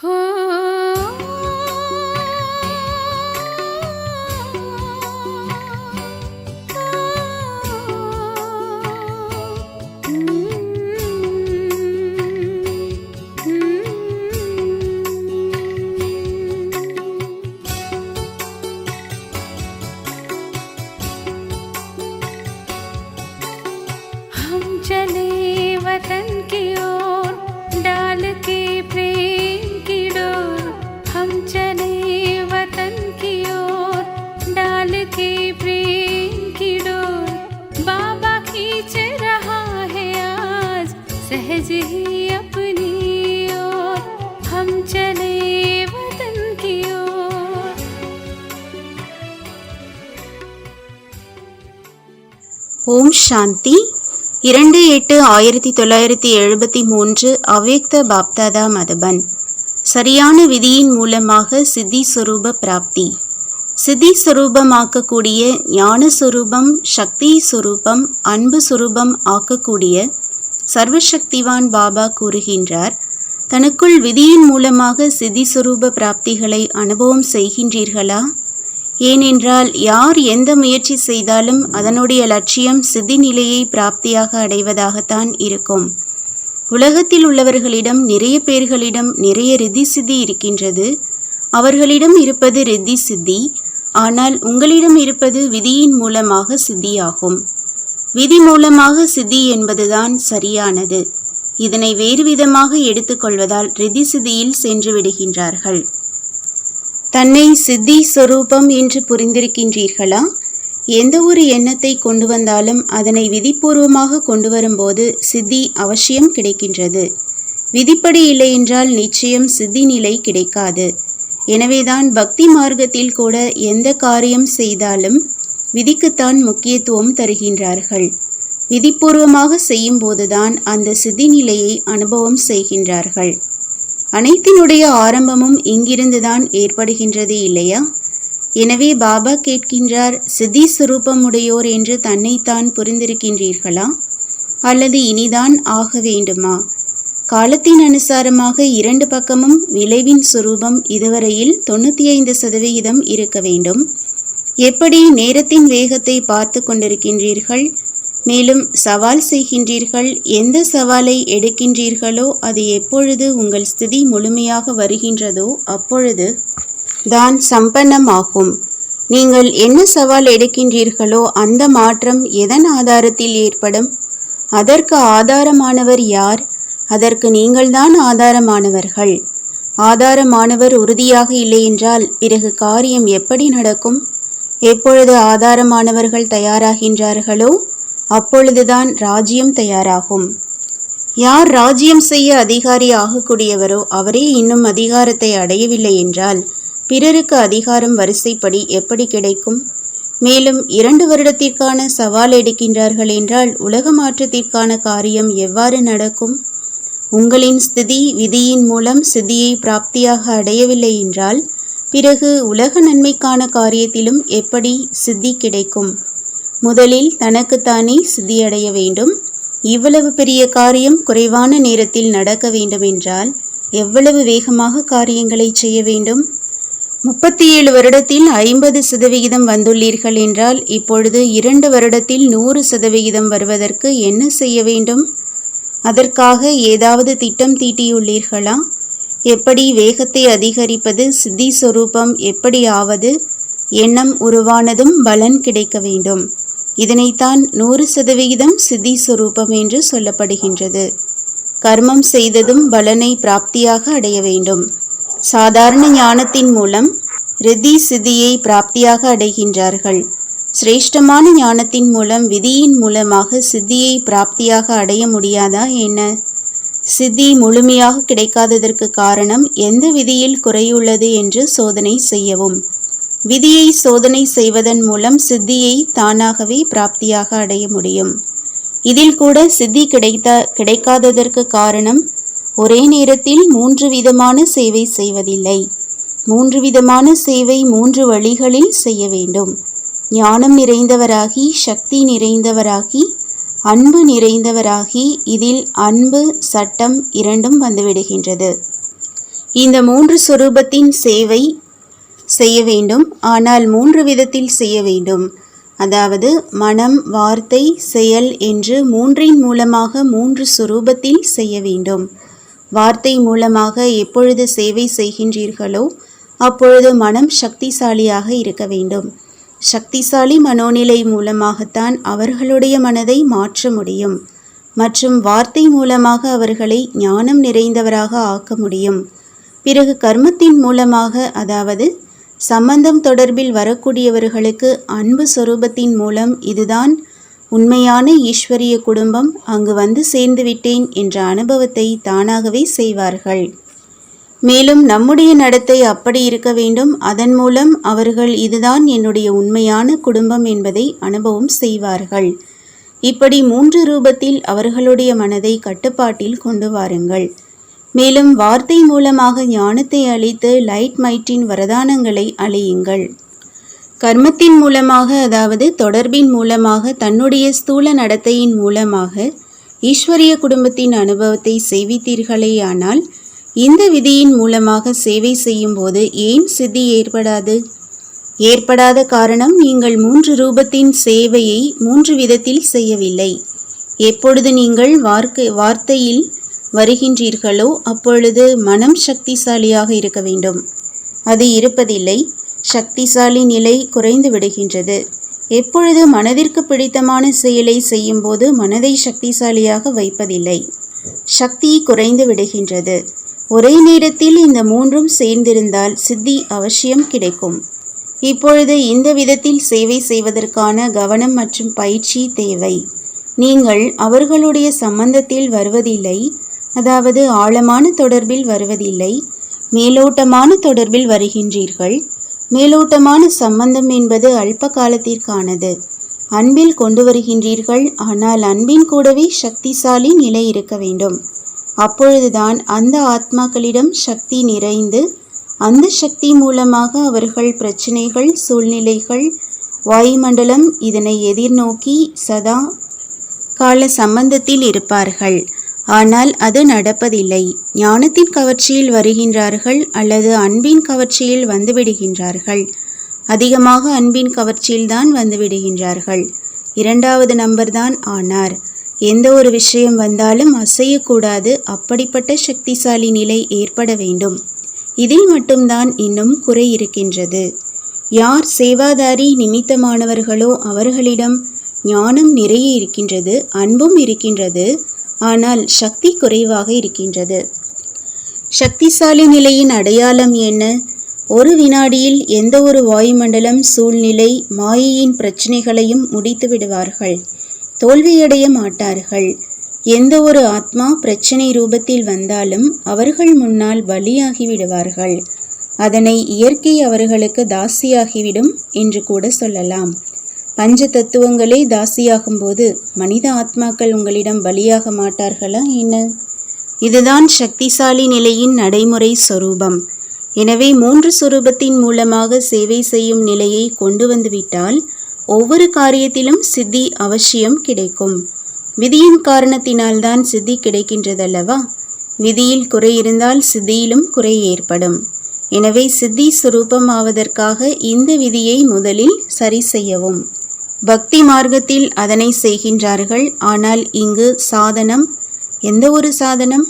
Huh? சாந்தி இரண்டு எட்டு ஆயிரத்தி தொள்ளாயிரத்தி எழுபத்தி மூன்று அவ்யக்த பாப்தாதா மதபன். சரியான விதியின் மூலமாக சித்தி சுரூப பிராப்தி. சித்தி சுரூபமாக்கக்கூடிய ஞான சக்தி சுரூபம் அன்பு சுரூபம் ஆக்கக்கூடிய சர்வசக்திவான் பாபா கூறுகின்றார் தனக்குள் விதியின் மூலமாக சித்தி சுரூப பிராப்திகளை அனுபவம் செய்கின்றீர்களா? ஏனென்றால் யார் எந்த முயற்சி செய்தாலும் அதனுடைய லட்சியம் சித்தி நிலையை பிராப்தியாக அடைவதாகத்தான் இருக்கும். உலகத்தில் உள்ளவர்களிடம் நிறைய பேர்களிடம் நிறைய ரித்தி சித்தி இருக்கின்றது. அவர்களிடம் இருப்பது ரித்தி சித்தி ஆனால் உங்களிடம் இருப்பது விதியின் மூலமாக சித்தியாகும். விதி மூலமாக சித்தி என்பதுதான் சரியானது. இதனை வேறு விதமாக எடுத்துக்கொள்வதால் ரிதி சிதியில் சென்று விடுகின்றார்கள். தன்னை சித்தி சொரூபம் என்று புரிந்திருக்கின்றீர்களா? எந்த ஒரு எண்ணத்தை கொண்டு வந்தாலும் அதனை விதிபூர்வமாக கொண்டு வரும்போது சித்தி அவசியம் கிடைக்கின்றது. விதிப்படி இல்லை என்றால் நிச்சயம் சித்தி நிலை கிடைக்காது. எனவேதான் பக்தி மார்க்கத்தில் கூட எந்த காரியம் செய்தாலும் விதிக்குத்தான் முக்கியத்துவம் தருகின்றார்கள். விதிபூர்வமாக செய்யும்போதுதான் அந்த சித்தி நிலையை அனுபவம் செய்கின்றார்கள். அனைத்தினுடைய ஆரம்பமும் இங்கிருந்துதான் ஏற்படுகின்றது இல்லையா? எனவே பாபா கேட்கின்றார் சித்தி சுரூபமுடையோர் என்று தன்னைத்தான் புரிந்திருக்கின்றீர்களா? அல்லது இனிதான் ஆக வேண்டுமா? காலத்தின் அனுசாரமாக இரண்டு பக்கமும் விளைவின் சுரூபம் இதுவரையில் தொண்ணூற்றி ஐந்து சதவிகிதம் இருக்க வேண்டும். எப்படி நேரத்தின் வேகத்தை பார்த்து கொண்டிருக்கின்றீர்கள்? மேலும் சவால் செய்கின்றீர்கள் எந்த சவாலை எடுக்கின்றீர்களோ அது எப்பொழுது உங்கள் ஸ்திதி முழுமையாக வருகின்றதோ அப்பொழுது தான் சம்பன்னமாகும். நீங்கள் என்ன சவால் எடுக்கின்றீர்களோ அந்த மாற்றம் எதன் ஆதாரத்தில் ஏற்படும்? அதற்கு ஆதாரமானவர் யார்? அதற்கு நீங்கள்தான் ஆதாரமானவர்கள். ஆதாரமானவர் உறுதியாக இல்லையென்றால் பிறகு காரியம் எப்படி நடக்கும்? எப்பொழுது ஆதாரமானவர்கள் தயாராகின்றார்களோ அப்பொழுதுதான் ராஜ்யம் தயாராகும். யார் ராஜ்யம் செய்ய அதிகாரி ஆகக்கூடியவரோ அவரே இன்னும் அதிகாரத்தை அடையவில்லை என்றால் பிறருக்கு அதிகாரம் வரிசைப்படி எப்படி கிடைக்கும்? மேலும் இரண்டு வருடத்திற்கான சவால் எடுக்கின்றார்கள் என்றால் உலக மாற்றத்திற்கான காரியம் எவ்வாறு நடக்கும்? உங்களின் ஸ்திதி விதியின் மூலம் சித்தியை பிராப்தியாக அடையவில்லை என்றால் பிறகு உலக நன்மைக்கான காரியத்திலும் எப்படி சித்தி கிடைக்கும்? முதலில் தனக்குத்தானே சித்தியடைய வேண்டும். இவ்வளவு பெரிய காரியம் குறைவான நேரத்தில் நடக்க வேண்டுமென்றால் எவ்வளவு வேகமாக காரியங்களை செய்ய வேண்டும்? முப்பத்தி ஏழு வருடத்தில் ஐம்பது சதவிகிதம் வந்துள்ளீர்கள் என்றால் இப்பொழுது இரண்டு வருடத்தில் நூறு சதவிகிதம் வருவதற்கு என்ன செய்ய வேண்டும்? அதற்காக ஏதாவது திட்டம் தீட்டியுள்ளீர்களா? எப்படி வேகத்தை அதிகரிப்பது? சித்தி சொரூபம் எப்படி ஆவது எண்ணம் உருவானதும் பலன் கிடைக்க வேண்டும். இதனைத்தான் நூறு சதவிகிதம் சித்தி சுரூபம் என்று சொல்லப்படுகின்றது. கர்மம் செய்ததும் பலனை பிராப்தியாக அடைய வேண்டும். சாதாரண ஞானத்தின் மூலம் ரிதி சித்தியை பிராப்தியாக அடைகின்றார்கள். சிரேஷ்டமான ஞானத்தின் மூலம் விதியின் மூலமாக சித்தியை பிராப்தியாக அடைய முடியாதா என்ன? சித்தி முழுமையாக கிடைக்காததற்கு காரணம் எந்த விதியில் குறையுள்ளது என்று சோதனை செய்யவும். விதியை சோதனை செய்வதன் மூலம் சித்தியை தானாகவே பிராப்தியாக அடைய முடியும். இதில் கூட சித்தி கிடைத்த கிடைக்காததற்கு காரணம் ஒரே நேரத்தில் மூன்று விதமான சேவை செய்வதில்லை. மூன்று விதமான சேவை மூன்று வழிகளில் செய்ய வேண்டும். ஞானம் நிறைந்தவராகி சக்தி நிறைந்தவராகி அன்பு நிறைந்தவராகி இதில் அன்பு சட்டம் இரண்டும் வந்துவிடுகின்றது. இந்த மூன்று சொரூபத்தின் சேவை செய்ய வேண்டும். ஆனால் மூன்று விதத்தில் செய்ய வேண்டும். அதாவது மனம் வார்த்தை செயல் என்று மூன்றின் மூலமாக மூன்று சுரூபத்தில் செய்ய வேண்டும். வார்த்தை மூலமாக எப்பொழுது சேவை செய்கின்றீர்களோ அப்பொழுது மனம் சக்திசாலியாக இருக்க வேண்டும். சக்திசாலி மனோநிலை மூலமாகத்தான் அவர்களுடைய மனதை மாற்ற முடியும். மற்றும் வார்த்தை மூலமாக அவர்களை ஞானம் நிறைந்தவராக ஆக்க முடியும். பிறகு கர்மத்தின் மூலமாக அதாவது சம்பந்தம் தொடர்பில் வரக்கூடியவர்களுக்கு அன்பு சொரூபத்தின் மூலம் இதுதான் உண்மையான ஈஸ்வரிய குடும்பம் அங்கு வந்து சேர்ந்துவிட்டேன் என்ற அனுபவத்தை தானாகவே செய்வார்கள். மேலும் நம்முடைய நடத்தை அப்படி இருக்க வேண்டும். அதன் மூலம் அவர்கள் இதுதான் என்னுடைய உண்மையான குடும்பம் என்பதை அனுபவம் செய்வார்கள். இப்படி மூன்று ரூபத்தில் அவர்களுடைய மனதை கட்டுப்பாட்டில் கொண்டு வாருங்கள். மேலும் வார்த்தை மூலமாக ஞானத்தை அளித்து லைட் மைட்டின் வரதானங்களை அழியுங்கள். கர்மத்தின் மூலமாக அதாவது தொடர்பின் மூலமாக தன்னுடைய ஸ்தூல நடத்தையின் மூலமாக ஈஸ்வரிய குடும்பத்தின் அனுபவத்தை செய்வித்தீர்களேயானால் இந்த விதியின் மூலமாக சேவை செய்யும்போது ஏன் சித்தி ஏற்படாது? ஏற்படாத காரணம் நீங்கள் மூன்று ரூபத்தின் சேவையை மூன்று விதத்தில் செய்யவில்லை. எப்பொழுது நீங்கள் வார்த்தை வார்த்தையில் வருகின்றீர்களோ அப்பொழுது மனம் சக்திசாலியாக இருக்க வேண்டும். அது இருப்பதில்லை சக்திசாலி நிலை குறைந்து விடுகின்றது. எப்பொழுது மனதிற்கு பிடித்தமான செயலை செய்யும்போது மனதை சக்திசாலியாக வைப்பதில்லை. சக்தி குறைந்து விடுகின்றது. ஒரே நேரத்தில் இந்த மூன்றும் சேர்ந்திருந்தால் சித்தி அவசியம் கிடைக்கும். இப்பொழுது இந்த விதத்தில் சேவை செய்வதற்கான கவனம் மற்றும் பயிற்சி தேவை. நீங்கள் அவர்களுடைய சம்பந்தத்தில் வருவதில்லை அதாவது ஆழமான தொடர்பில் வருவதில்லை மேலோட்டமான தொடர்பில் வருகின்றீர்கள். மேலோட்டமான சம்பந்தம் என்பது அல்ப காலத்திற்கானது. அன்பில் கொண்டு வருகின்றீர்கள் ஆனால் அன்பின் கூடவே சக்திசாலி நிலை இருக்க வேண்டும். அப்பொழுதுதான் அந்த ஆத்மாக்களிடம் சக்தி நிறைந்து அந்த சக்தி மூலமாக அவர்கள் பிரச்சினைகள் சூழ்நிலைகள் வாயுமண்டலம் இதனை எதிர்நோக்கி சதா கால சம்பந்தத்தில் இருப்பார்கள். ஆனால் அது நடப்பதில்லை. ஞானத்தின் கவர்ச்சியில் வருகின்றார்கள் அல்லது அன்பின் கவர்ச்சியில் வந்துவிடுகின்றார்கள். அதிகமாக அன்பின் கவர்ச்சியில்தான் வந்துவிடுகின்றார்கள். இரண்டாவது நம்பர் தான் ஆனார். எந்த ஒரு விஷயம் வந்தாலும் அசையக்கூடாது. அப்படிப்பட்ட சக்திசாலி நிலை ஏற்பட வேண்டும். இதில் மட்டும்தான் இன்னும் குறை இருக்கின்றது. யார் சேவாதாரி நிமித்தமானவர்களோ அவர்களிடம் ஞானம் நிறைய இருக்கின்றது அன்பும் இருக்கின்றது. ஆனால் சக்தி குறைவாக இருக்கின்றது. சக்திசாலி நிலையின் அடையாளம் என்ன? ஒரு வினாடியில் எந்த ஒரு வாயுமண்டலம் சூழ்நிலை மாயையின் பிரச்சனைகளையும் முடித்து விடுவார்கள். தோல்வியடைய மாட்டார்கள். எந்த ஒரு ஆத்மா பிரச்சனை ரூபத்தில் வந்தாலும் அவர்கள் முன்னால் பலியாகி விடுவார்கள். அதனை இயற்கை அவர்களுக்கு தாசியாகிவிடும் என்று கூட சொல்லலாம். பஞ்ச தத்துவங்களே தாசியாகும்போது மனித ஆத்மாக்கள் உங்களிடம் பலியாக மாட்டார்களா என்ன? இதுதான் சக்திசாலி நிலையின் நடைமுறை சொரூபம். எனவே மூன்று சொரூபத்தின் மூலமாக சேவை செய்யும் நிலையை கொண்டு வந்துவிட்டால் ஒவ்வொரு காரியத்திலும் சித்தி அவசியம் கிடைக்கும். விதியின் காரணத்தினால்தான் சித்தி கிடைக்கின்றதல்லவா? விதியில் குறை இருந்தால் சித்தியிலும் குறை ஏற்படும். எனவே சித்தி சுரூபம் ஆவதற்காக இந்த விதியை முதலில் சரி செய்யவும். பக்தி மார்க்கத்தில் அதனை செய்கின்றார்கள். ஆனால் இங்கு சாதனம் எந்த ஒரு சாதனம்?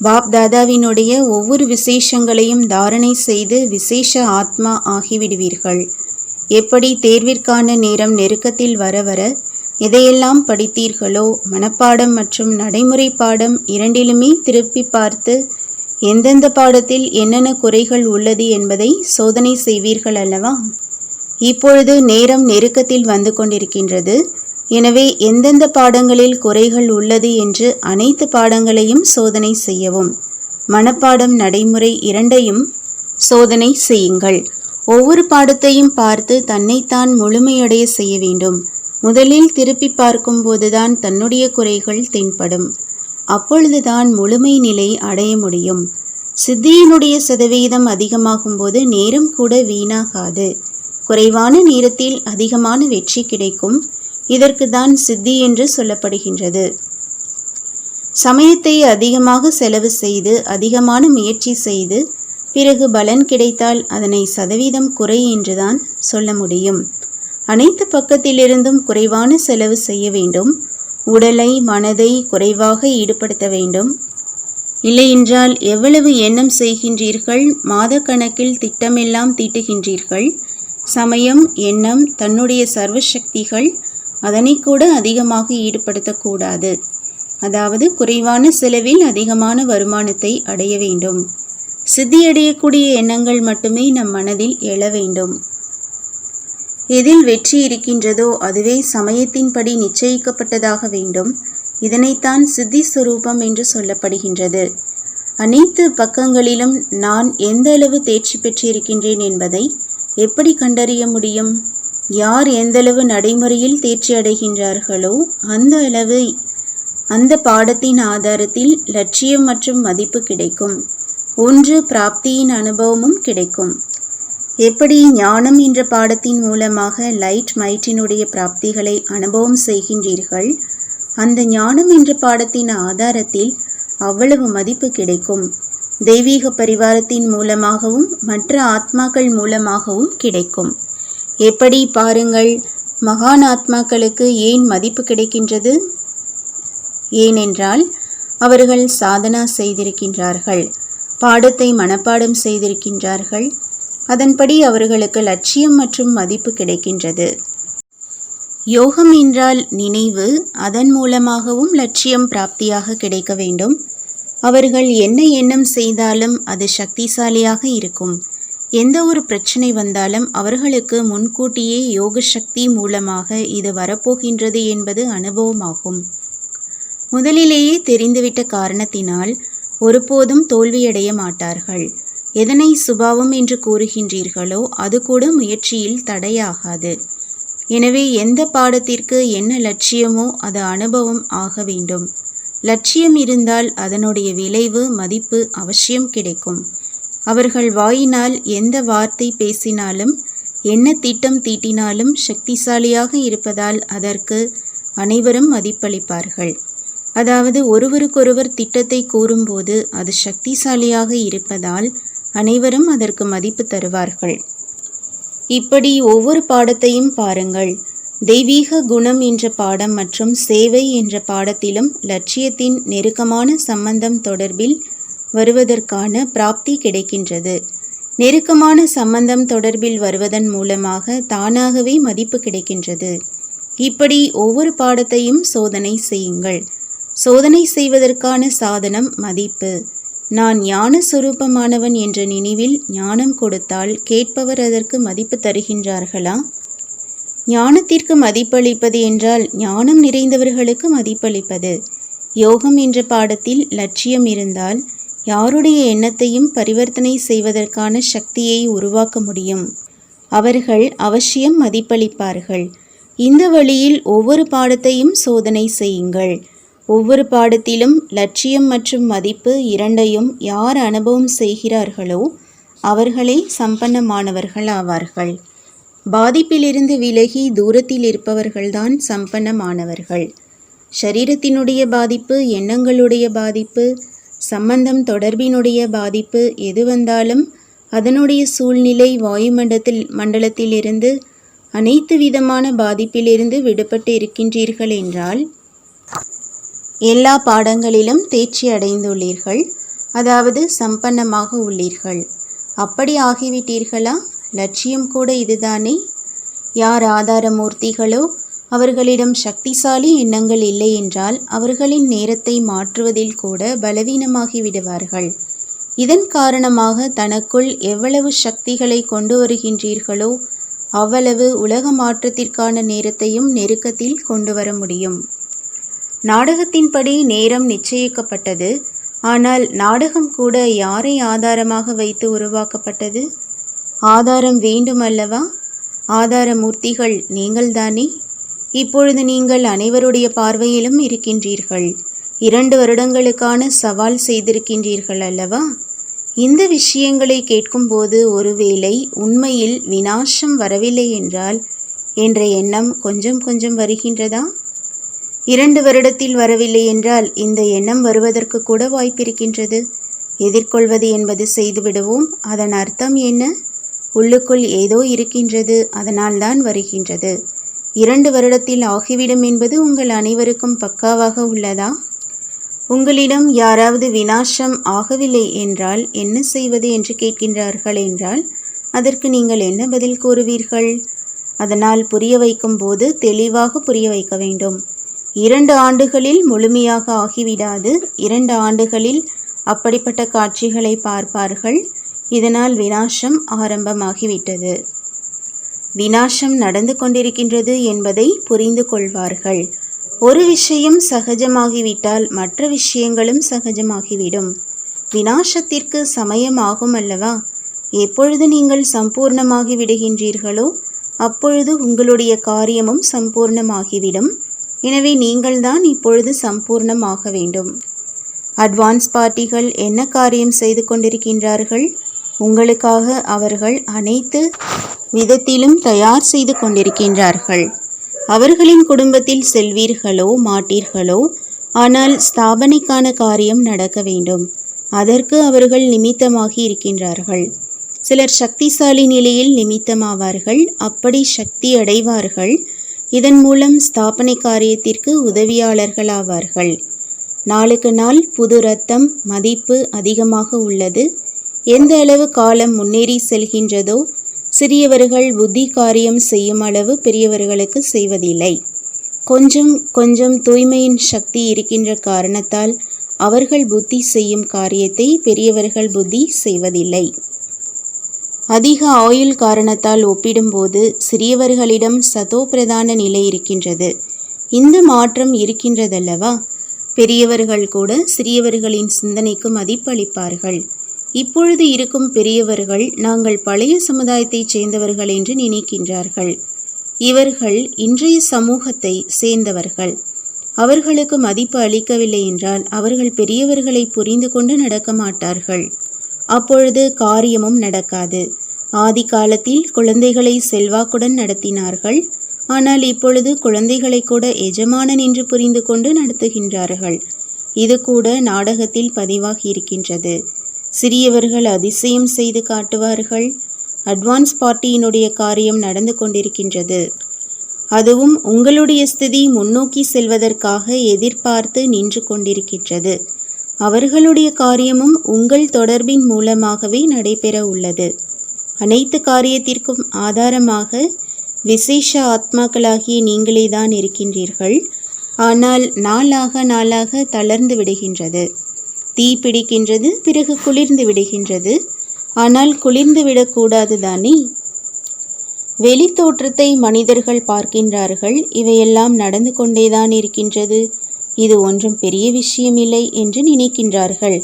பாப் தாதாவினுடைய ஒவ்வொரு விசேஷங்களையும் தாரணை செய்து விசேஷ ஆத்மா ஆகிவிடுவீர்கள். எப்படி தேர்விற்கான நேரம் நெருக்கத்தில் வர வர எதையெல்லாம் படித்தீர்களோ மனப்பாடம் மற்றும் நடைமுறை பாடம் இரண்டிலுமே திருப்பி பார்த்து எந்தெந்த பாடத்தில் என்னென்ன குறைகள் உள்ளது என்பதை சோதனை செய்வீர்கள் அல்லவா இப்பொழுது நேரம் நெருக்கத்தில் வந்து கொண்டிருக்கின்றது. எனவே எந்தெந்த பாடங்களில் குறைகள் உள்ளது என்று அனைத்து பாடங்களையும் சோதனை செய்யவும். மனப்பாடம் நடைமுறை இரண்டையும் சோதனை செய்யுங்கள். ஒவ்வொரு பாடத்தையும் பார்த்து தன்னைத்தான் முழுமையடைய செய்ய வேண்டும். முதலில் திருப்பி பார்க்கும்போதுதான் தன்னுடைய குறைகள் தென்படும். அப்பொழுதுதான் முழுமை நிலை அடைய முடியும். சித்தியினுடைய சதவீதம் அதிகமாகும்போது நேரம் கூட வீணாகாது. குறைவான நேரத்தில் அதிகமான வெற்றி கிடைக்கும். இதற்கு தான் சித்தி என்று சொல்லப்படுகின்றது. சமயத்தை அதிகமாக செலவு செய்து அதிகமான முயற்சி செய்து பிறகு பலன் கிடைத்தால் அதனை சதவீதம் குறை என்றுதான் சொல்ல முடியும். அனைத்து பக்கத்திலிருந்தும் குறைவான செலவு செய்ய வேண்டும். உடலை மனதை குறைவாக ஈடுபடுத்த வேண்டும். இல்லையென்றால் எவ்வளவு எண்ணம் செய்கின்றீர்கள் மாதக்கணக்கில் திட்டமெல்லாம் தீட்டுகின்றீர்கள். சமயம் எண்ணம் தன்னுடைய சர்வசக்திகள் அதனை கூட அதிகமாக ஈடுபடுத்தக்கூடாது. அதாவது குறைவான செலவில் அதிகமான வருமானத்தை அடைய வேண்டும். சித்தியடையக்கூடிய எண்ணங்கள் மட்டுமே நம் மனதில் எழ வேண்டும். எதில் வெற்றி இருக்கின்றதோ அதுவே சமயத்தின்படி நிச்சயிக்கப்பட்டதாக வேண்டும். இதனைத்தான் சித்தி சுரூபம் என்று சொல்லப்படுகின்றது. அனைத்து பக்கங்களிலும் நான் எந்த அளவு தேர்ச்சி பெற்றிருக்கின்றேன் என்பதை எப்படி கண்டறிய முடியும்? யார் எந்தளவு நடைமுறையில் தேர்ச்சி அடைகின்றார்களோ அந்த அளவு அந்த பாடத்தின் ஆதாரத்தில் லட்சியம் மற்றும் மதிப்பு கிடைக்கும். ஒன்று பிராப்தியின் அனுபவமும் கிடைக்கும். எப்படி ஞானம் என்ற பாடத்தின் மூலமாக லைட் மைட்டினுடைய பிராப்திகளை அனுபவம் செய்கின்றீர்கள் அந்த ஞானம் என்ற பாடத்தின் ஆதாரத்தில் அவ்வளவு மதிப்பு கிடைக்கும். தெய்வீக பரிவாரத்தின் மூலமாகவும் மற்ற ஆத்மாக்கள் மூலமாகவும் கிடைக்கும். எப்படி பாருங்கள் மகான் ஆத்மாக்களுக்கு ஏன் மதிப்பு கிடைக்கின்றது? ஏனென்றால் அவர்கள் சாதனா செய்திருக்கின்றார்கள் பாடத்தை மனப்பாடம் செய்திருக்கின்றார்கள் அதன்படி அவர்களுக்கு லட்சியம் மற்றும் மதிப்பு கிடைக்கின்றது. யோகம் என்றால் நினைவு அதன் மூலமாகவும் லட்சியம் பிராப்தியாக கிடைக்க வேண்டும். அவர்கள் என்ன எண்ணம் செய்தாலும் அது சக்திசாலியாக இருக்கும். எந்த ஒரு பிரச்சனை வந்தாலும் அவர்களுக்கு முன்கூட்டியே யோக சக்தி மூலமாக இது வரப்போகின்றது என்பது அனுபவமாகும். முதலிலேயே தெரிந்துவிட்ட காரணத்தினால் ஒருபோதும் தோல்வியடைய மாட்டார்கள். எதனை சுபாவம் என்று கூறுகின்றீர்களோ அது கூட முயற்சியில் தடையாகாது. எனவே எந்த பாடத்திற்கு என்ன லட்சியமோ அது அனுபவம் ஆக வேண்டும். லட்சியம் இருந்தால் அதனுடைய விளைவு மதிப்பு அவசியம் கிடைக்கும். அவர்கள் வாயினால் எந்த வார்த்தை பேசினாலும் என்ன திட்டம் தீட்டினாலும் சக்திசாலியாக இருப்பதால் அதற்கு அனைவரும் மதிப்பளிப்பார்கள். அதாவது ஒருவருக்கொருவர் திட்டத்தை கூறும்போது அது சக்திசாலியாக இருப்பதால் அனைவரும் அதற்கு மதிப்பு தருவார்கள். இப்படி ஒவ்வொரு பாடத்தையும் பாருங்கள். தெய்வீக குணம் என்ற பாடம் மற்றும் சேவை என்ற பாடத்திலும் லட்சியத்தின் நெருக்கமான சம்பந்தம் தொடர்பில் வருவதற்கான பிராப்தி கிடைக்கின்றது. நெருக்கமான சம்பந்தம் தொடர்பில் வருவதன் மூலமாக தானாகவே மதிப்பு கிடைக்கின்றது. இப்படி ஒவ்வொரு பாடத்தையும் சோதனை செய்யுங்கள். சோதனை செய்வதற்கான சாதனம் மதிப்பு. நான் ஞான சுரூபமானவன் என்ற நினைவில் ஞானம் கொடுத்தால் கேட்பவர் அதற்கு மதிப்பு தருகின்றார்களா? ஞானத்திற்கு மதிப்பளிப்பது என்றால் ஞானம் நிறைந்தவர்களுக்கு மதிப்பளிப்பது. யோகம் என்ற பாடத்தில் லட்சியம் இருந்தால் யாருடைய எண்ணத்தையும் பரிவர்த்தனை செய்வதற்கான சக்தியை உருவாக்க முடியும். அவர்கள் அவசியம் மதிப்பளிப்பார்கள். இந்த வழியில் ஒவ்வொரு பாடத்தையும் சோதனை செய்யுங்கள். ஒவ்வொரு பாடத்திலும் லட்சியம் மற்றும் மதிப்பு இரண்டையும் யார் அனுபவம் செய்கிறார்களோ அவர்களே சம்பன்னமானவர்கள் ஆவார்கள் பாதிப்பிலிருந்து விலகி தூரத்தில் இருப்பவர்கள்தான் சம்பன்னமானவர்கள் சரீரத்தினுடைய பாதிப்பு எண்ணங்களுடைய பாதிப்பு சம்பந்தம் தொடர்பினுடைய பாதிப்பு எது வந்தாலும் அதனுடைய சூழ்நிலை வாயுமண்டத்தில் மண்டலத்திலிருந்து அனைத்து விதமான பாதிப்பிலிருந்து விடுபட்டு இருக்கின்றீர்கள் என்றால் எல்லா பாடங்களிலும் தேர்ச்சி அடைந்துள்ளீர்கள். அதாவது சம்பன்னமாக உள்ளீர்கள். அப்படி ஆகிவிட்டீர்களா? லட்சியம் கூட இதுதானே? யார் ஆதாரமூர்த்திகளோ அவர்களிடம் சக்திசாலி எண்ணங்கள் இல்லை என்றால் அவர்களின் நேரத்தை மாற்றுவதில் கூட பலவீனமாகி விடுவார்கள். இதன் காரணமாக தனக்குள் எவ்வளவு சக்திகளை கொண்டு வருகின்றீர்களோ அவ்வளவு உலக மாற்றத்திற்கான நேரத்தையும் நெருக்கத்தில் கொண்டு வர முடியும். நாடகத்தின்படி நேரம் நிச்சயிக்கப்பட்டது. ஆனால் நாடகம் கூட யாரை ஆதாரமாக வைத்து உருவாக்கப்பட்டது? ஆதாரம் வேண்டுமல்லவா? ஆதார மூர்த்திகள் நீங்கள்தானே? இப்பொழுது நீங்கள் அனைவருடைய பார்வையிலும் இருக்கின்றீர்கள். இரண்டு வருடங்களுக்கான சவால் செய்திருக்கின்றீர்கள் அல்லவா? இந்த விஷயங்களை கேட்கும்போது ஒருவேளை உண்மையில் வினாசம் வரவில்லை என்றால் என்ற எண்ணம் கொஞ்சம் கொஞ்சம் வருகின்றதா? இரண்டு வருடத்தில் வரவில்லை என்றால் இந்த எண்ணம் வருவதற்கு கூட வாய்ப்பிருக்கின்றது. எதிர்கொள்வது என்பது செய்துவிடுவோம். அதன் அர்த்தம் என்ன? உள்ளுக்குள் ஏதோ இருக்கின்றது அதனால்தான் வருகின்றது. இரண்டு வருடத்தில் ஆகிவிடும் என்பது உங்கள் அனைவருக்கும் பக்காவாக உள்ளதா? உங்களிடம் யாராவது வினாசம் ஆகவில்லை என்றால் என்ன செய்வது என்று கேட்கின்றார்கள் என்றால் அதற்கு நீங்கள் என்ன பதில் கூறுவீர்கள்? அதனால் புரிய வைக்கும் போது தெளிவாக புரிய வைக்க வேண்டும். இரண்டு ஆண்டுகளில் முழுமையாக ஆகிவிடாது இரண்டு ஆண்டுகளில் அப்படிப்பட்ட காட்சிகளை பார்ப்பார்கள். இதனால் வினாசம் ஆரம்பமாகிவிட்டது. வினாசம் நடந்து கொண்டிருக்கின்றது என்பதை புரிந்து கொள்வார்கள். ஒரு விஷயம் சகஜமாகிவிட்டால் மற்ற விஷயங்களும் சகஜமாகிவிடும். வினாசத்திற்கு சமயமாகும் அல்லவா எப்பொழுது நீங்கள் சம்பூர்ணமாகி விடுகின்றீர்களோ அப்பொழுது உங்களுடைய காரியமும் சம்பூர்ணமாகிவிடும். எனவே நீங்கள்தான் இப்பொழுது சம்பூர்ணமாக வேண்டும். அட்வான்ஸ் பார்ட்டிகள் என்ன காரியம் செய்து கொண்டிருக்கின்றார்கள்? உங்களுக்காக அவர்கள் அனைத்து விதத்திலும் தயார் செய்து கொண்டிருக்கின்றார்கள். அவர்களின் குடும்பத்தில் செல்வீர்களோ மாட்டீர்களோ ஆனால் ஸ்தாபனைக்கான காரியம் நடக்க வேண்டும். அதற்கு அவர்கள் நிமித்தமாகி இருக்கின்றார்கள். சிலர் சக்திசாலி நிலையில் நிமித்தமாவார்கள் அப்படி சக்தி அடைவார்கள். இதன் மூலம் ஸ்தாபனை காரியத்திற்கு உதவியாளர்களாவார்கள் நாளுக்கு நாள் புது ரத்தம் மதிப்பு அதிகமாக உள்ளது. எந்த அளவு காலம் முன்னேறி செல்கின்றதோ சிறியவர்கள் புத்தி காரியம் செய்யும் அளவு பெரியவர்களுக்கு செய்வதில்லை. கொஞ்சம் கொஞ்சம் தூய்மையின் சக்தி இருக்கின்ற காரணத்தால் அவர்கள் புத்தி செய்யும் காரியத்தை பெரியவர்கள் புத்தி செய்வதில்லை. அதிக ஆயுள் காரணத்தால் ஒப்பிடும்போது சிறியவர்களிடம் சதோபிரதான நிலை இருக்கின்றது. இந்த மாற்றம் இருக்கின்றதல்லவா? பெரியவர்கள் கூட சிறியவர்களின் சிந்தனைக்கு மதிப்பளிப்பார்கள். இப்பொழுது இருக்கும் பெரியவர்கள் நாங்கள் பழைய சமுதாயத்தைச் சேர்ந்தவர்கள் என்று நினைக்கின்றார்கள். இவர்கள் இன்றைய சமூகத்தை சேர்ந்தவர்கள். அவர்களுக்கு மதிப்பு அளிக்கவில்லை என்றால் அவர்கள் பெரியவர்களை புரிந்து கொண்டு நடக்க மாட்டார்கள். அப்பொழுது காரியமும் நடக்காது. ஆதி காலத்தில் குழந்தைகளை செல்வாக்குடன் நடத்தினார்கள். ஆனால் இப்பொழுது குழந்தைகளை கூட எஜமானன் என்று புரிந்து கொண்டு நடத்துகின்றார்கள். இது கூட நாடகத்தில் பதிவாகி இருக்கின்றது. சிறியவர்கள் அதிசயம் செய்து காட்டுவார்கள். அட்வான்ஸ் பார்ட்டியினுடைய காரியம் நடந்து கொண்டிருக்கின்றது. அதுவும் உங்களுடைய ஸ்திதி முன்னோக்கி செல்வதற்காக எதிர்பார்த்து நின்று கொண்டிருக்கின்றது. அவர்களுடைய காரியமும் உங்கள் தொடர்பின் மூலமாகவே நடைபெற உள்ளது. அனைத்து காரியத்திற்கும் ஆதாரமாக விசேஷ ஆத்மாக்களாகிய நீங்களே தான் இருக்கின்றீர்கள். ஆனால் நாளாக நாளாக தளர்ந்து விடுகின்றது. தீ பிடிக்கின்றது பிறகு குளிர்ந்து விடுகின்றது. ஆனால் குளிர்ந்து விடக்கூடாது தானே? வெளித்தோற்றத்தை மனிதர்கள் பார்க்கின்றார்கள் இவையெல்லாம் நடந்து கொண்டேதான் இருக்கின்றது. இது ஒன்றும் பெரிய விஷயமில்லை என்று நினைக்கின்றார்கள்.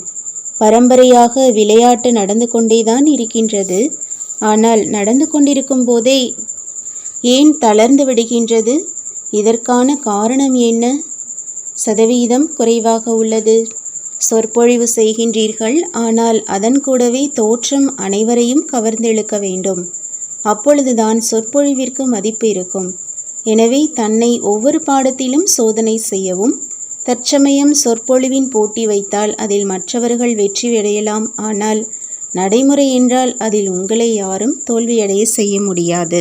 பரம்பரையாக விளையாட்டு நடந்து கொண்டேதான் இருக்கின்றது. ஆனால் நடந்து கொண்டிருக்கும் போதே ஏன் தளர்ந்து விடுகின்றது? இதற்கான காரணம் என்ன? சதவீதம் குறைவாக உள்ளது. சொற்பொழிவு செய்கின்றீர்கள். ஆனால் அதன் கூடவே தோற்றம் அனைவரையும் கவர்ந்தெழுக்க வேண்டும். அப்பொழுதுதான் சொற்பொழிவிற்கு மதிப்பு இருக்கும். எனவே தன்னை ஒவ்வொரு பாடத்திலும் சோதனை செய்யவும் தற்சமயம் சொற்பொழிவின் போட்டி வைத்தால் அதில் மற்றவர்கள் வெற்றியடையலாம். ஆனால் நடைமுறை என்றால் அதில் உங்களை யாரும் தோல்வியடைய செய்ய முடியாது.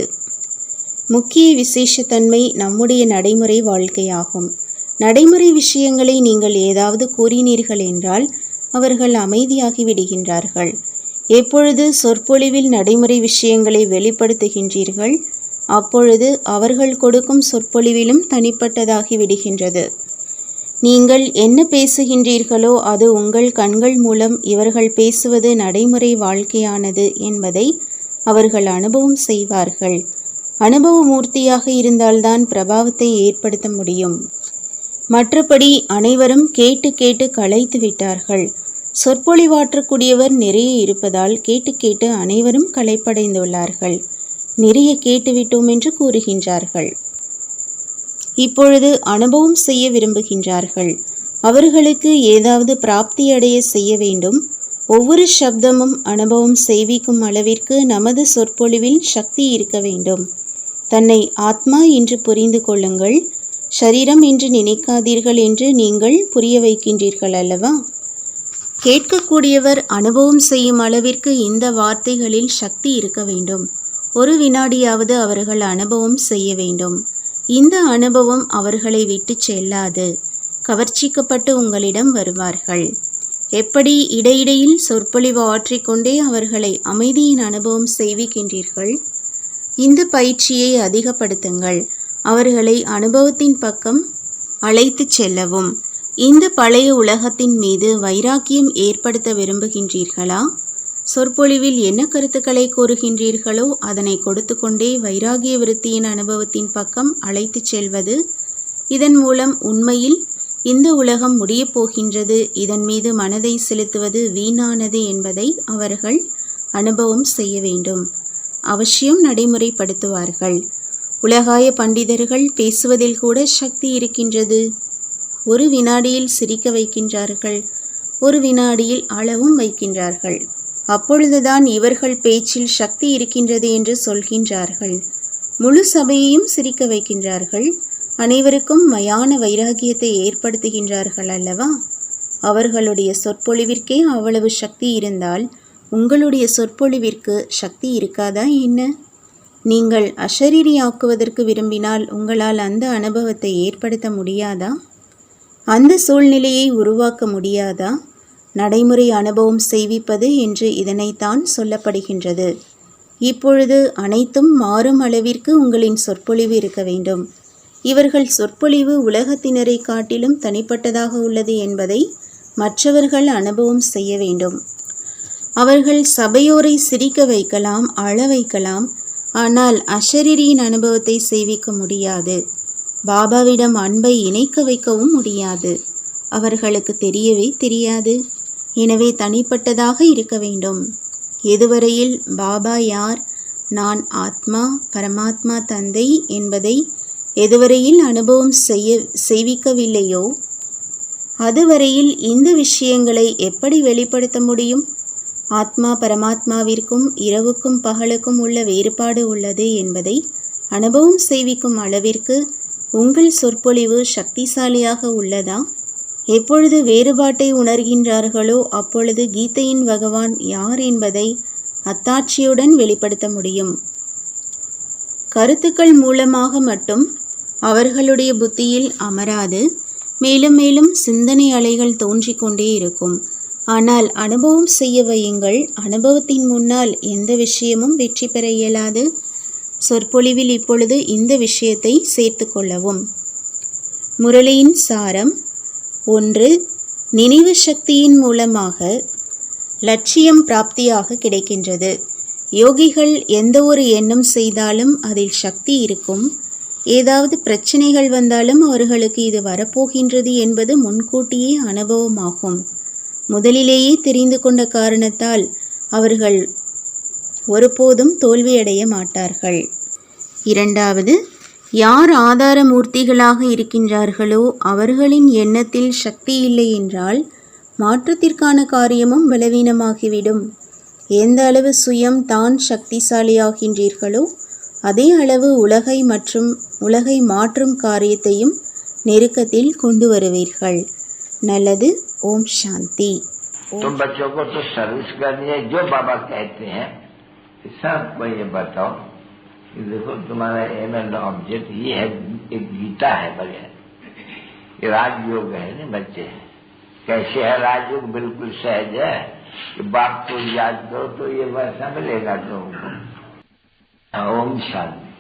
முக்கிய விசேஷத்தன்மை நம்முடைய நடைமுறை வாழ்க்கையாகும். நடைமுறை விஷயங்களை நீங்கள் ஏதாவது கூறினீர்கள் என்றால் அவர்கள் அமைதியாகி விடுகின்றார்கள் எப்பொழுது சொற்பொழிவில் நடைமுறை விஷயங்களை வெளிப்படுத்துகின்றீர்கள் அப்பொழுது அவர்கள் கொடுக்கும் சொற்பொழிவிலும் தனிப்பட்டதாகி விடுகின்றது. நீங்கள் என்ன பேசுகின்றீர்களோ அது உங்கள் கண்கள் மூலம் இவர்கள் பேசுவது நடைமுறை வாழ்க்கையானது என்பதை அவர்கள் அனுபவம் செய்வார்கள். அனுபவ மூர்த்தியாக இருந்தால்தான் பிரபாவத்தை ஏற்படுத்த முடியும். மற்றபடி அனைவரும் கேட்டு கேட்டு களைத்து விட்டார்கள். சொற்பொழிவாற்றக்கூடியவர் நிறைய இருப்பதால் கேட்டு கேட்டு அனைவரும் களைப்படைந்துள்ளார்கள். நிறைய கேட்டுவிட்டோம் என்று கூறுகின்றார்கள். இப்பொழுது அனுபவம் செய்ய விரும்புகின்றார்கள். அவர்களுக்கு ஏதாவது பிராப்தி அடைய செய்ய வேண்டும். ஒவ்வொரு சப்தமும் அனுபவம் செய்விக்கும் அளவிற்கு நமது சொற்பொழிவில் சக்தி இருக்க வேண்டும். தன்னை ஆத்மா என்று புரிந்து கொள்ளுங்கள். சரீரம் என்று நினைக்காதீர்கள் என்று நீங்கள் புரிய வைக்கின்றீர்கள் அல்லவா? கேட்கக்கூடியவர் அனுபவம் செய்யும் அளவிற்கு இந்த வார்த்தைகளில் சக்தி இருக்க வேண்டும். ஒரு வினாடியாவது அவர்கள் அனுபவம் செய்ய வேண்டும். இந்த அனுபவம் அவர்களை விட்டு செல்லாது. கவர்ச்சிக்கப்பட்டு உங்களிடம் வருவார்கள். எப்படி இடையிடையில் சொற்பொழிவு ஆற்றிக்கொண்டே அவர்களை அமைதியின் அனுபவம் செய்விக்கின்றீர்கள்? இந்த பயிற்சியை அதிகப்படுத்துங்கள். அவர்களை அனுபவத்தின் பக்கம் அழைத்துச் செல்லவும். இந்த பழைய உலகத்தின் மீது வைராக்கியம் ஏற்படுத்த விரும்புகின்றீர்களா? சொற்பொழிவில் என்ன கருத்துக்களை கூறுகின்றீர்களோ அதனை கொடுத்து கொண்டே வைராகிய விருத்தியின் அனுபவத்தின் பக்கம் அழைத்துச் செல்வது இதன் மூலம் உண்மையில் இந்த உலகம் முடியப் போகின்றது. இதன் மீது மனதை செலுத்துவது வீணானது என்பதை அவர்கள் அனுபவம் செய்ய வேண்டும். அவசியம் நடைமுறைப்படுத்துவார்கள். உலகாய பண்டிதர்கள் பேசுவதில் கூட சக்தி இருக்கின்றது. ஒரு வினாடியில் சிரிக்க வைக்கின்றார்கள் ஒரு வினாடியில் அளவும் வைக்கின்றார்கள். அப்பொழுதுதான் இவர்கள் பேச்சில் சக்தி இருக்கின்றது என்று சொல்கின்றார்கள். முழு சபையையும் சிரிக்க வைக்கின்றார்கள். அனைவருக்கும் மயான வைராகியத்தை ஏற்படுத்துகின்றார்கள் அல்லவா? அவர்களுடைய சொற்பொழிவிற்கே அவ்வளவு சக்தி இருந்தால் உங்களுடைய சொற்பொழிவிற்கு சக்தி இருக்காதா என்ன? நீங்கள் அஷரீரியாக்குவதற்கு விரும்பினால் உங்களால் அந்த அனுபவத்தை ஏற்படுத்த முடியாதா? அந்த சூழ்நிலையை உருவாக்க முடியாதா? நடைமுறை அனுபவம் செய்விப்பது என்று இதனைத்தான் சொல்லப்படுகின்றது. இப்பொழுது அனைத்தும் மாறும் அளவிற்கு உங்களின் சொற்பொழிவு இருக்க வேண்டும். இவர்கள் சொற்பொழிவு உலகத்தினரை காட்டிலும் தனிப்பட்டதாக உள்ளது என்பதை மற்றவர்கள் அனுபவம் செய்ய வேண்டும். அவர்கள் சபையோரை சிரிக்க வைக்கலாம் அழ வைக்கலாம் ஆனால் அஷரீரியின் அனுபவத்தை சேவிக்க முடியாது. பாபாவிடம் அன்பை இணைக்க வைக்கவும் முடியாது. அவர்களுக்கு தெரியவே தெரியாது. எனவே தனிப்பட்டதாக இருக்க வேண்டும். எதுவரையில் பாபா யார்? நான் ஆத்மா பரமாத்மா தந்தை என்பதை எதுவரையில் அனுபவம் செய்ய செய்விக்கவில்லையோ அதுவரையில் இந்த விஷயங்களை எப்படி வெளிப்படுத்த முடியும்? ஆத்மா பரமாத்மாவிற்கும் இரவுக்கும் பகலுக்கும் உள்ள வேறுபாடு உள்ளது என்பதை அனுபவம் செய்விக்கும் அளவிற்கு உங்கள் சொற்பொழிவு சக்திசாலியாக உள்ளதா? எப்பொழுது வேறுபாட்டை உணர்கின்றார்களோ அப்பொழுது கீதையின் பகவான் யார் என்பதை அத்தாட்சியுடன் வெளிப்படுத்த முடியும். கருத்துக்கள் மூலமாக மட்டும் அவர்களுடைய புத்தியில் அமராது மேலும் மேலும் சிந்தனை அலைகள் தோன்றிக் கொண்டே இருக்கும். ஆனால் அனுபவம் செய்ய வையுங்கள். அனுபவத்தின் முன்னால் எந்த விஷயமும் வெற்றி பெற இயலாது. சொற்பொழிவில் இப்பொழுது இந்த விஷயத்தை சேர்த்து கொள்ளவும். முரளியின் சாரம் ஒன்று நினைவு சக்தியின் மூலமாக லட்சியம் பிராப்தியாக கிடைக்கின்றது. யோகிகள் எந்த ஒரு எண்ணம் செய்தாலும் அதில் சக்தி இருக்கும். ஏதாவது பிரச்சனைகள் வந்தாலும் அவர்களுக்கு இது வரப்போகின்றது என்பது முன்கூட்டியே அனுபவமாகும். முதலிலேயே தெரிந்து கொண்ட காரணத்தால் அவர்கள் ஒருபோதும் தோல்வியடைய மாட்டார்கள். இரண்டாவது யார் ஆதாரமூர்த்திகளாக இருக்கின்றார்களோ அவர்களின் எண்ணத்தில் சக்தி இல்லை என்றால் மாற்றத்திற்கான காரியமும் பலவீனமாகிவிடும். எந்த அளவு சுயம் தான் சக்திசாலியாகின்றீர்களோ அதே அளவு உலகை மற்றும் உலகை மாற்றும் காரியத்தையும் நெருக்கத்தில் கொண்டு வருவீர்கள். நல்லது ओम शांति। तुम तो बच्चों को तो सर्विस करनी है, जो बाबा कहते हैं सबको ये बताओ कि देखो तुम्हारा एम एंड ऑब्जेक्ट ये है, एक गीता है बगैर ये राजयोग है ना बच्चे। हैं कैसे है राजयोग? बिल्कुल सहज है। कि बाप को याद दो तो ये वैसा मिलेगा तुमको ओम शांति।